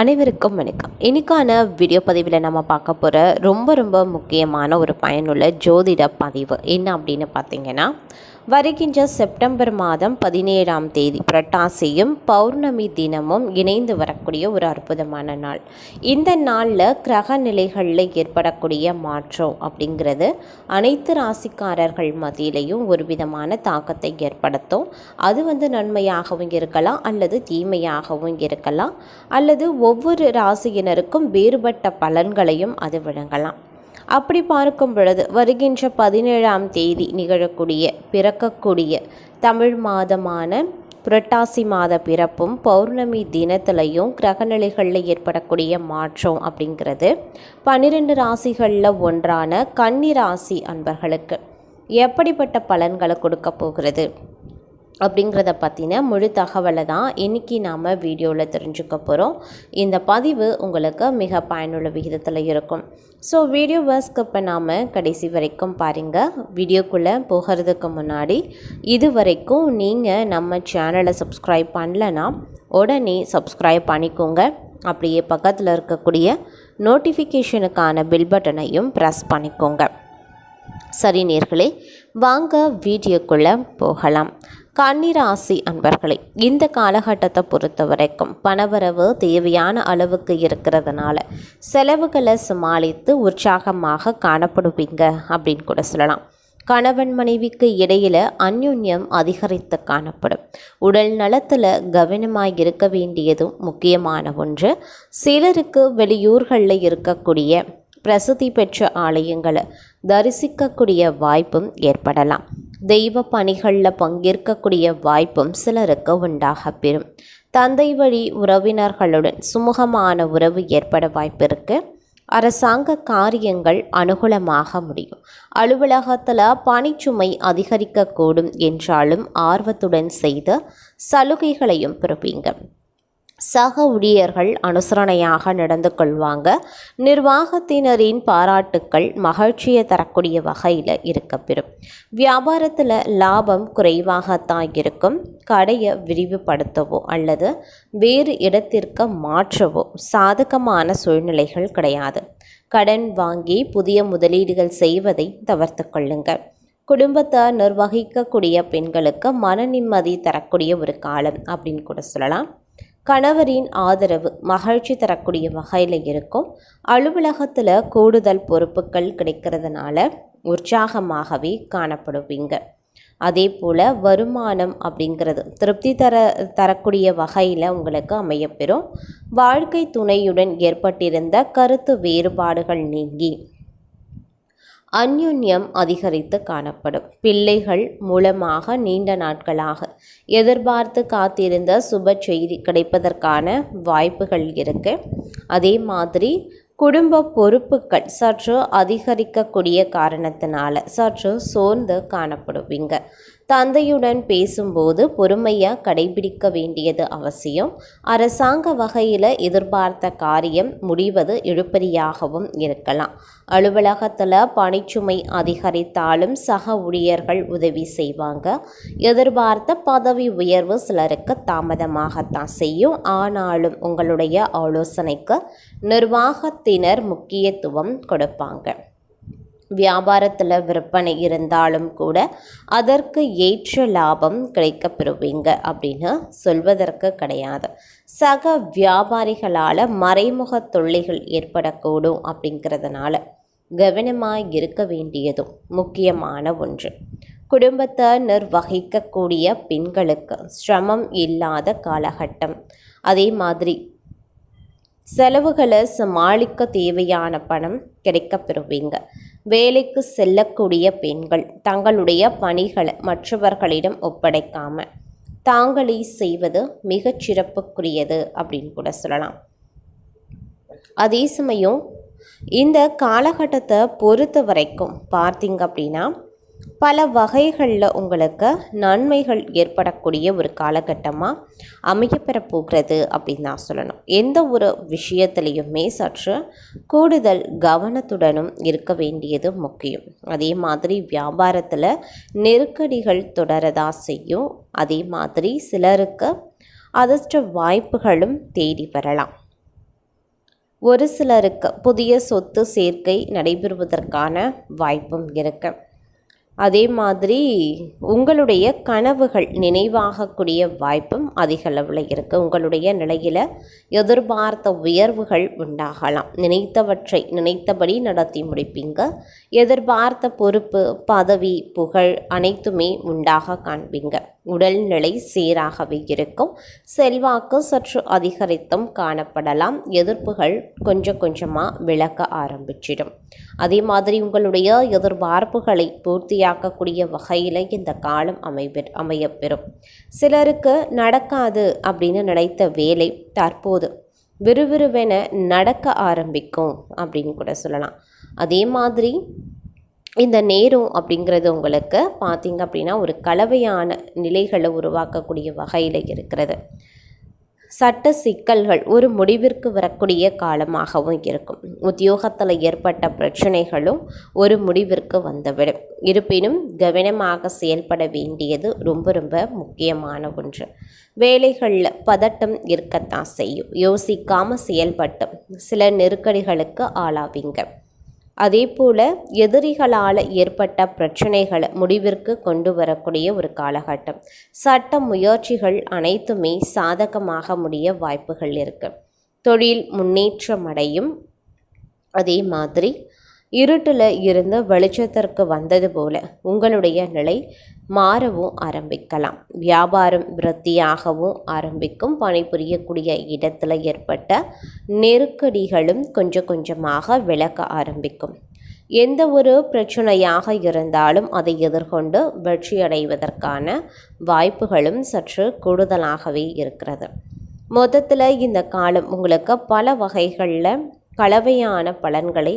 அனைவருக்கும் வணக்கம். இன்றைக்கான வீடியோ பதிவில் நம்ம பார்க்க போகிற ரொம்ப ரொம்ப முக்கியமான ஒரு பயனுள்ள ஜோதிட பதிவு என்ன அப்படின்னு பார்த்தீங்கன்னா வருகின்ற செப்டம்பர் மாதம் பதினேழாம் தேதி புரட்டாசியும் பௌர்ணமி தினமும் இணைந்து வரக்கூடிய ஒரு அற்புதமான நாள். இந்த நாளில் கிரக நிலைகளில் ஏற்படக்கூடிய மாற்றம் அப்படிங்கிறது அனைத்து ராசிக்காரர்கள் மத்தியிலையும் ஒரு விதமான தாக்கத்தை ஏற்படுத்தும். அது வந்து நன்மையாகவும் இருக்கலாம் அல்லது தீமையாகவும் இருக்கலாம். அல்லது ஒவ்வொரு ராசியினருக்கும் வேறுபட்ட பலன்களையும் அது வழங்கலாம். அப்படி பார்க்கும் பொழுது வருகின்ற பதினேழாம் தேதி நிகழக்கூடிய பிறக்கக்கூடிய தமிழ் மாதமான புரட்டாசி மாத பிறப்பும் பௌர்ணமி தினத்திலையும் கிரகநிலைகளில் ஏற்படக்கூடிய மாற்றம் அப்படிங்கிறது. பன்னிரெண்டு ராசிகளில் ஒன்றான கன்னி ராசி அன்பர்களுக்கு எப்படிப்பட்ட பலன்களை கொடுக்க போகிறது? அப்படிங்கிறத பற்றின முழு தகவலை தான் இன்றைக்கி நாம் வீடியோவில் தெரிஞ்சுக்க போகிறோம் இந்த பதிவு உங்களுக்கு மிக பயனுள்ள விகிதத்தில் இருக்கும். ஸோ வீடியோவை ஸ்கிப் பண்ணாமல் கடைசி வரைக்கும் பாருங்கள் வீடியோக்குள்ளே போகிறதுக்கு முன்னாடி இது வரைக்கும் நீங்கள் நம்ம சேனலை சப்ஸ்கிரைப் பண்ணலன்னா உடனே சப்ஸ்கிரைப் பண்ணிக்கோங்க. அப்படியே பக்கத்தில் இருக்கக்கூடிய நோட்டிஃபிகேஷனுக்கான பில் பட்டனையும் ப்ரெஸ் பண்ணிக்கோங்க. சரி நேர்களே வாங்க வீடியோக்குள்ளே போகலாம். கன்னிராசி அன்பர்களே இந்த காலகட்டத்தை பொறுத்த வரைக்கும் பணவரவு தேவையான அளவுக்கு இருக்கிறதுனால செலவுகளை சமாளித்து உற்சாகமாக காணப்படுவீங்க அப்படின்னு கூட சொல்லலாம். கணவன் மனைவிக்கு இடையில் அந்யுன்யம் அதிகரித்து காணப்படும். உடல் நலத்தில் கவனமாக இருக்க வேண்டியதும் முக்கியமான ஒன்று. சிலருக்கு வெளியூர்களில் இருக்கக்கூடிய பிரசித்தி பெற்ற ஆலயங்களை தரிசிக்கக்கூடிய வாய்ப்பும் ஏற்படலாம். தெய்வ பணிகளில் பங்கேற்கக்கூடிய வாய்ப்பும் சிலருக்கு உண்டாக பெறும். தந்தை வழி உறவினர்களுடன் சுமூகமான உறவு ஏற்பட வாய்ப்பு இருக்கு. அரசாங்க காரியங்கள் அனுகூலமாக முடியும். அலுவலகத்தில் பணிச்சுமை அதிகரிக்கக்கூடும் என்றாலும் ஆர்வத்துடன் செய்த சலுகைகளையும் பெறுவீங்க சக ஊழியர்கள் அனுசரணையாக நடந்து கொள்வாங்க. நிர்வாகத்தினரின் பாராட்டுக்கள் மகிழ்ச்சியை தரக்கூடிய வகையில் இருக்கப்பெறும். வியாபாரத்தில் லாபம் குறைவாகத்தான் இருக்கும். கடையை விரிவுபடுத்தவோ அல்லது வேறு இடத்திற்கு மாற்றவோ சாதகமான சூழ்நிலைகள் கிடையாது. கடன் வாங்கி புதிய முதலீடுகள் செய்வதை தவிர்த்து கொள்ளுங்கள். குடும்பத்தை நிர்வகிக்கக்கூடிய பெண்களுக்கு மன நிம்மதி தரக்கூடிய ஒரு காலம் அப்படின்னு கூட சொல்லலாம். கணவரின் ஆதரவு மகிழ்ச்சி தரக்கூடிய வகையில் இருக்கும். அலுவலகத்தில் கூடுதல் பொறுப்புகள் கிடைக்கிறதுனால உற்சாகமாகவே காணப்படுவீங்க. அதே போல் வருமானம் அப்படிங்கிறது திருப்தி தர தரக்கூடிய வகையில் உங்களுக்கு அமையப்பெறும். வாழ்க்கை துணையுடன் ஏற்பட்டிருந்த கருத்து வேறுபாடுகள் நீங்கி அந்யுன்யம் அதிகரித்து காணப்படும். பிள்ளைகள் மூலமாக நீண்ட நாட்களாக எதிர்பார்த்து காத்திருந்த சுப செய்தி கிடைப்பதற்கான வாய்ப்புகள் இருக்கு. அதே மாதிரி குடும்ப பொறுப்புகள் சற்று அதிகரிக்கக்கூடிய காரணத்தினால சற்று சோர்ந்து காணப்படுவீங்க. தந்தையுடன் பேசும்போது பொறுமையாக கடைபிடிக்க வேண்டியது அவசியம். அரசாங்க வகையில் எதிர்பார்த்த காரியம் முடிவது இழுப்பறியாகவும் இருக்கலாம். அலுவலகத்தில் பணிச்சுமை அதிகரித்தாலும் சக ஊழியர்கள் உதவி செய்வாங்க. எதிர்பார்த்த பதவி உயர்வு சிலருக்கு தாமதமாகத்தான் செய்யும். ஆனாலும் உங்களுடைய ஆலோசனைக்கு நிர்வாகத்தினர் முக்கியத்துவம் கொடுப்பாங்க. வியாபாரத்தில் விற்பனை இருந்தாலும் கூட அதற்கு ஏற்ற லாபம் கிடைக்கப்பெறுவீங்க அப்படின்னு சொல்வதற்கு கிடையாது. சக வியாபாரிகளால் மறைமுக தொல்லைகள் ஏற்படக்கூடும் அப்படிங்கிறதுனால கவனமாக இருக்க வேண்டியதும் முக்கியமான ஒன்று. குடும்பத்தை நிர்வகிக்கக்கூடிய பெண்களுக்கு சிரமம் இல்லாத காலகட்டம். அதே மாதிரி செலவுகளை சமாளிக்க தேவையான பணம் கிடைக்கப்பெறுவீங்க. வேலைக்கு செல்லக்கூடிய பெண்கள் தங்களுடைய பணிகளை மற்றவர்களிடம் ஒப்படைக்காம தாங்களே செய்வது மிகச் சிறப்புக்குரியது அப்படின்னு கூட சொல்லலாம். அதே சமயம் இந்த காலகட்டத்தை பொறுத்த வரைக்கும் பார்த்தீங்க அப்படின்னா பல வகைகளில் உங்களுக்கு நன்மைகள் ஏற்படக்கூடிய ஒரு காலகட்டமாக அமையப்பெற போகிறது அப்படின்னு நான் சொல்லணும். எந்த ஒரு விஷயத்துலேயுமே சற்று கூடுதல் கவனத்துடனும் இருக்க வேண்டியது முக்கியம். அதே மாதிரி வியாபாரத்தில் நெருக்கடிகள் தொடரதா செய்யும். அதே மாதிரி சிலருக்கு அதிர்ஷ்ட வாய்ப்புகளும் தேடி வரலாம். ஒரு சிலருக்கு புதிய சொத்து சேர்க்கை நடைபெறுவதற்கான வாய்ப்பும் இருக்குது அதே மாதிரி உங்களுடைய கனவுகள் நினைவாகக்கூடிய வாய்ப்பும் அதிக அளவில் இருக்குது உங்களுடைய நிலையில் எதிர்பார்த்த உயர்வுகள் உண்டாகலாம். நினைத்தவற்றை நினைத்தபடி நடத்தி முடிப்பீங்க. எதிர்பார்த்த பொறுப்பு பதவி புகழ் அனைத்துமே உண்டாக காண்பீங்க. உடல்நிலை சீராகவே இருக்கும். செல்வாக்கு சற்று அதிகரித்தும் காணப்படலாம். எதிர்ப்புகள் கொஞ்சம் கொஞ்சமாக விளக்க ஆரம்பிச்சிடும். அதே மாதிரி உங்களுடைய எதிர்பார்ப்புகளை பூர்த்தியாக பூர்த்தியாக்கக்கூடிய வகையில் இந்த காலம் அமைப்பெ அமையப்பெறும். சிலருக்கு நடக்காது அப்படின்னு நினைத்த வேலை தற்போது விறுவிறுவென நடக்க ஆரம்பிக்கும் அப்படின்னு கூட சொல்லலாம். அதே மாதிரி இந்த நேரம் அப்படிங்கிறது உங்களுக்கு பார்த்தீங்க அப்படின்னா ஒரு கலவையான நிலைகளை உருவாக்கக்கூடிய வகையில் இருக்கிறது. சட்ட சிக்கல்கள் ஒரு முடிவிற்கு வரக்கூடிய காலமாகவும் இருக்கும். உத்தியோகத்தில் ஏற்பட்ட பிரச்சனைகளும் ஒரு முடிவிற்கு வந்துவிடும். இருப்பினும் கவனமாக செயல்பட வேண்டியது ரொம்ப ரொம்ப முக்கியமான ஒன்று. வேலைகளில் பதட்டம் இருக்கத்தான் செய்யும். யோசிக்காமல் செயல்பட்டு சில நெருக்கடிகளுக்கு ஆளாவீங்க. அதே போல் எதிரிகளால் ஏற்பட்ட பிரச்சனைகளை முடிவிற்கு கொண்டு வரக்கூடிய ஒரு காலகட்டம். சட்ட முயற்சிகள் அனைத்துமே சாதகமாக முடிய வாய்ப்புகள் இருக்குது தொழில் முன்னேற்றம் அடையும் அதே மாதிரி இருட்டில் இருந்து வெளிச்சத்திற்கு வந்தது போல உங்களுடைய நிலை மாறவும் ஆரம்பிக்கலாம். வியாபாரம் விருத்தியாகவும் ஆரம்பிக்கும். பணிபுரியக்கூடிய இடத்துல ஏற்பட்ட நெருக்கடிகளும் கொஞ்சம் கொஞ்சமாக விளக்க ஆரம்பிக்கும். எந்த ஒரு பிரச்சனையாக இருந்தாலும் அதை எதிர்கொண்டு வெற்றி அடைவதற்கான வாய்ப்புகளும் சற்று கூடுதலாகவே இருக்கிறது. மொத்தத்தில் இந்த காலம் உங்களுக்கு பல வகைகளில் கலவையான பலன்களை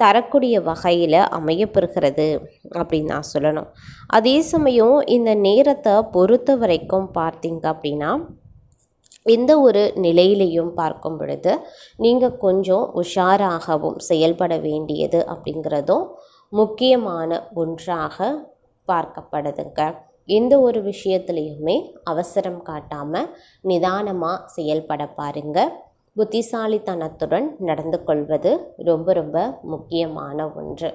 தரக்கூடிய வகையில் அமையப்பெறுகிறது அப்படின்னு நான் சொல்லணும். அதே சமயம் இந்த நேரத்தை பொறுத்த வரைக்கும் பார்த்தீங்க அப்படின்னா எந்த ஒரு நிலையிலையும் பார்க்கும் பொழுது நீங்கள் கொஞ்சம் உஷாராகவும் செயல்பட வேண்டியது அப்படிங்கிறதும் முக்கியமான ஒன்றாக பார்க்கப்படுதுங்க. எந்த ஒரு விஷயத்துலையுமே அவசரம் காட்டாமல் நிதானமாக செயல்பட பாருங்கள் புத்திசாலித்தனத்துடன் நடந்து கொள்வது ரொம்ப ரொம்ப முக்கியமான ஒன்று.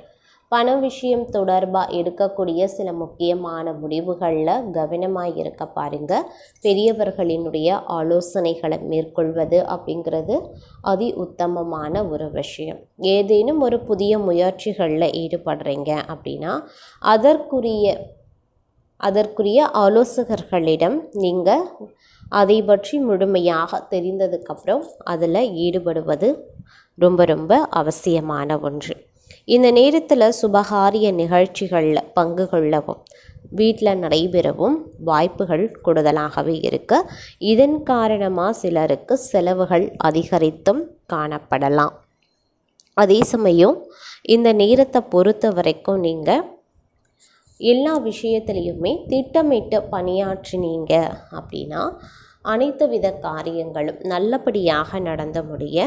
பண விஷயம் தொடர்பாக எடுக்கக்கூடிய சில முக்கியமான முடிவுகளில் கவனமாக இருக்க பாருங்க. பெரியவர்களினுடைய ஆலோசனைகளை மேற்கொள்வது அப்படிங்கிறது அதி உத்தமமான ஒரு விஷயம். ஏதேனும் ஒரு புதிய முயற்சிகளில் ஈடுபடுறீங்க அப்படின்னா அதற்குரிய அதற்குரிய ஆலோசகர்களிடம் நீங்கள் அதை பற்றி முழுமையாக தெரிந்ததுக்கப்புறம் அதில் ஈடுபடுவது ரொம்ப ரொம்ப அவசியமான ஒன்று. இந்த நேரத்தில் சுபகாரிய நிகழ்ச்சிகளில் பங்கு கொள்ளவும் வீட்டில் நடைபெறவும் வாய்ப்புகள் கூடுதலாகவே இருக்கு. இதன் காரணமாக சிலருக்கு செலவுகள் அதிகரித்தும் காணப்படலாம். அதே சமயம் இந்த நேரத்தை பொறுத்த வரைக்கும் நீங்கள் எல்லா விஷயத்துலேயுமே திட்டமிட்டு பணியாற்றினீங்க அப்படின்னா அனைத்து வித காரியங்களும் நல்லபடியாக நடந்த முடிய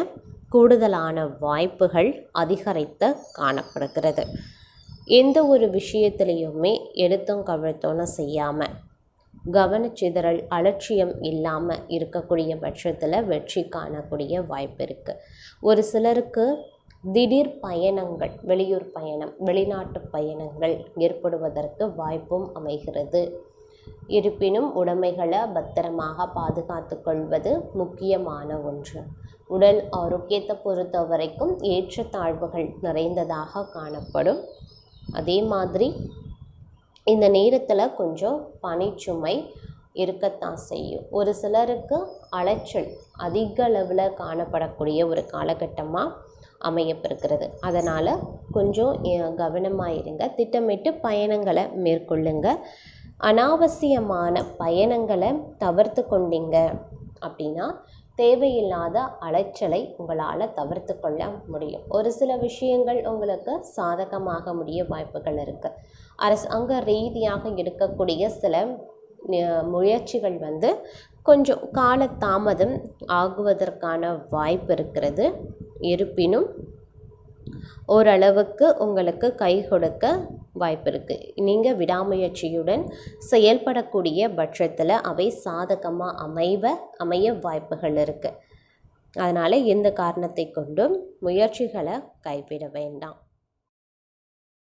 கூடுதலான வாய்ப்புகள் அதிகரித்து காணப்படுகிறது. எந்த ஒரு விஷயத்துலேயுமே எடுத்தும் கவிழ்த்தோன்னு செய்யாமல் கவனச்சிதறல் அலட்சியம் இல்லாமல் இருக்கக்கூடிய பட்சத்தில் வெற்றி காணக்கூடிய வாய்ப்பு இருக்குது ஒரு சிலருக்கு திடீர் பயணங்கள் வெளியூர் பயணம் வெளிநாட்டு பயணங்கள் ஏற்படுவதற்கு வாய்ப்பும் அமைகிறது. இருப்பினும் உடைமைகளை பத்திரமாக பாதுகாத்து கொள்வது முக்கியமான ஒன்று. உடல் ஆரோக்கியத்தை பொறுத்த வரைக்கும் ஏற்றத்தாழ்வுகள் நிறைந்ததாக காணப்படும். அதே மாதிரி இந்த நேரத்தில் கொஞ்சம் பனிச்சுமை இருக்கத்தான் செய்யும். ஒரு சிலருக்கு அலைச்சல் அதிக அளவில் காணப்படக்கூடிய ஒரு காலகட்டமாக அமையப்பிருக்கிறது அதனால் கொஞ்சம் கவனமாக இருங்க திட்டமிட்டு பயணங்களை மேற்கொள்ளுங்க. அனாவசியமான பயணங்களை தவிர்த்து கொண்டீங்க அப்படின்னா தேவையில்லாத அலைச்சலை உங்களால் தவிர்த்து கொள்ள முடியும். ஒரு சில விஷயங்கள் உங்களுக்கு சாதகமாக முடிய வாய்ப்புகள் இருக்குது அரசாங்க ரீதியாக எடுக்கக்கூடிய சில முயற்சிகள் வந்து கொஞ்சம் கால தாமதம் ஆகுவதற்கான வாய்ப்பு இருக்கிறது. இருப்பினும் ஓரளவுக்கு உங்களுக்கு கை கொடுக்க வாய்ப்பு இருக்குது நீங்கள் விடாமுயற்சியுடன் செயல்படக்கூடிய பட்சத்தில் அவை சாதகமாக அமைவ அமைய வாய்ப்புகள் இருக்குது அதனால் எந்த காரணத்தை கொண்டும் முயற்சிகளை கைவிட வேண்டாம்.